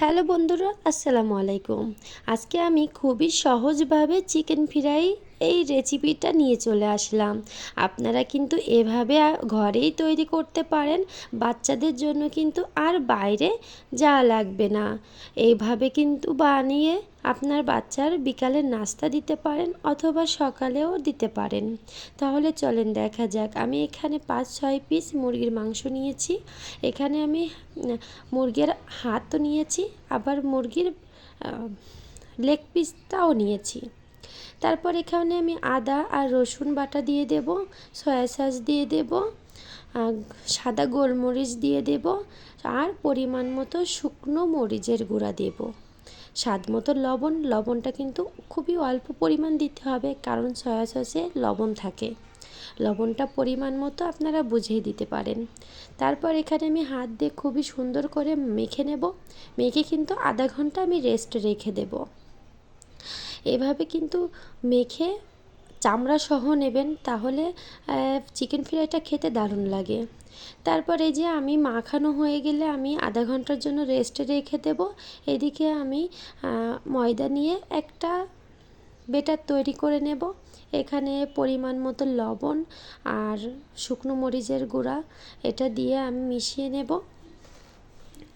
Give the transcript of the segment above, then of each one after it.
Hello বন্ধুরা আসসালামু আলাইকুম। আজকে আমি খুবই সহজভাবে চিকেন ফ্রাই এই রেসিপিটা নিয়ে চলে আসলাম। আপনারা কিন্তু এভাবে ঘরেই তৈরি করতে পারেন। বাচ্চাদের জন্য কিন্তু আর বাইরে যাওয়া লাগবে না। এইভাবে কিন্তু বানিয়ে আপনার বাচ্চার বিকালের নাস্তা দিতে পারেন অথবা সকালেও দিতে পারেন। তাহলে চলেন দেখা যাক। আমি এখানে পাঁচ ছয় পিস মুরগির মাংস নিয়েছি। এখানে আমি মুরগির হাতও নিয়েছি। আবার মুরগির লেগ পিসটাও নিয়েছি। তারপর এখানে আমি আদা আর রসুন বাটা দিয়ে দেব, সয়া সস দিয়ে দেব সাদা গোলমরিচ দিয়ে দেব, আর পরিমাণ মতো শুকনো মরিচের গুঁড়া দেব। স্বাদ মতো লবণ, লবণটা কিন্তু খুবই অল্প পরিমাণ দিতে হবে, কারণ সয়া সসে লবণ থাকে। লবণটা পরিমাণ মতো আপনারা বুঝিয়ে দিতে পারেন। তারপর এখানে আমি হাত দিয়ে খুবই সুন্দর করে মেখে নেব। মেখে কিন্তু আধা ঘণ্টা আমি রেস্ট রেখে দেব। এভাবে কিন্তু মেখে চামড়া সহ নেবেন, তাহলে চিকেন ফ্রাইটা খেতে দারুণ লাগে। তারপর যে আমি মাখানো হয়ে গেলে আমি আধা ঘণ্টার জন্য রেস্টে রেখে দেব। এদিকে আমি ময়দা নিয়ে একটা বেটার তৈরি করে নেব। এখানে পরিমাণ মতো লবণ আর শুকনো মরিচের গুঁড়া, এটা দিয়ে আমি মিশিয়ে নেব।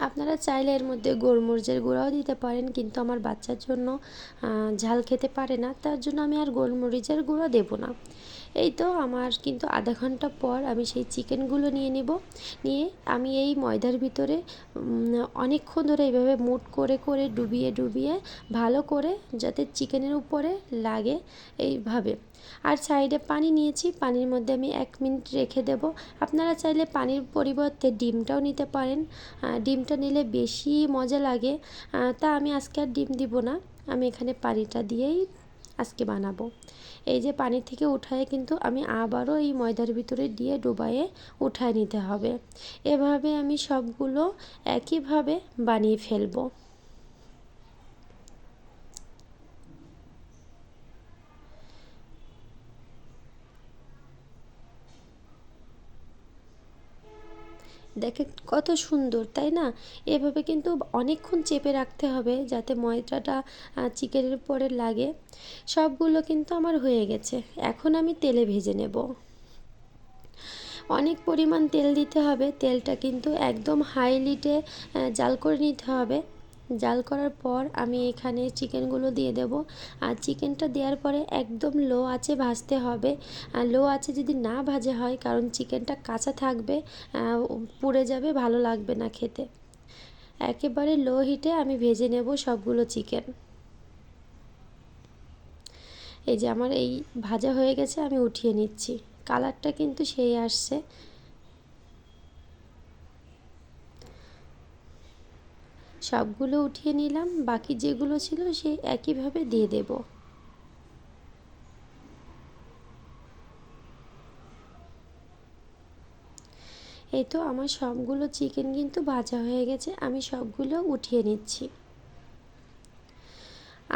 আপনারা চাইলে এর মধ্যে গোলমরিচের গুঁড়াও দিতে পারেন, কিন্তু আমার বাচ্চার জন্য ঝাল খেতে পারে না, তার জন্য আমি আর গোলমরিচের গুঁড়ো দেবো না। এই তো আমার কিন্তু আধা ঘণ্টা পর আমি সেই চিকেনগুলো নিয়ে নেব। নিয়ে আমি এই ময়দার ভিতরে অনেকক্ষণ ধরে এইভাবে মুট করে করে ডুবিয়ে ডুবিয়ে ভালো করে যাতে চিকেনের উপরে লাগে এইভাবে। আর সাইডে পানি নিয়েছি, পানির মধ্যে আমি এক মিনিট রেখে দেব। আপনারা চাইলে পানির পরিবর্তে ডিমটাও নিতে পারেন। ডিমটা নিলে বেশি মজা লাগে। তা আমি আজকে আর ডিম দিব না। আমি এখানে পানিটা দিয়েই আজকে বানাবো। এই যে পানি থেকে উঠায় কিন্তু আমি আবারও এই ময়দার ভিতরে দিয়ে ডুবাইয়ে উঠায় নিতে হবে। এভাবে আমি সবগুলো একইভাবে বানিয়ে ফেলব। দেখে কত সুন্দর, তাই না? এভাবে কিন্তু অনেকক্ষণ চেপে রাখতে হবে যাতে ময়দাটা চিকেনের পরে লাগে। সবগুলো কিন্তু আমার হয়ে গেছে। এখন আমি তেলে ভেজে নেব। অনেক পরিমাণ তেল দিতে হবে। তেলটা কিন্তু একদম হাই লিটে জাল করে নিতে হবে। জাল করার পর আমি এখানে চিকেনগুলো দিয়ে দেব। আর চিকেনটা দেওয়ার পরে একদম লো আছে ভাজতে হবে। আর লো আছে যদি না ভাজা হয়, কারণ চিকেনটা কাঁচা থাকবে পুড়ে যাবে, ভালো লাগবে না খেতে। একেবারে লো হিটে আমি ভেজে নেব সবগুলো চিকেন। এই যে আমার এই ভাজা হয়ে গেছে, আমি উঠিয়ে নিচ্ছি। কালারটা কিন্তু সেই আসছে। সবগুলো উঠিয়ে নিলাম, বাকি যেগুলো ছিল সে একইভাবে দিয়ে দেব। এই তো আমার সবগুলো চিকেন কিন্তু ভাজা হয়ে গেছে, আমি সবগুলো উঠিয়ে নিচ্ছি।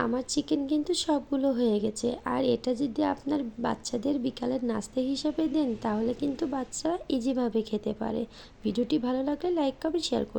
আমার চিকেন কিন্তু সবগুলো হয়ে গেছে, আর এটা যদি আপনার বাচ্চাদের বিকালের নাস্তা হিসাবে দেন, তাহলে কিন্তু বাচ্চা ইজিভাবে খেতে পারে। ভিডিওটি ভালো লাগলে লাইক কমেন্ট শেয়ার করুন।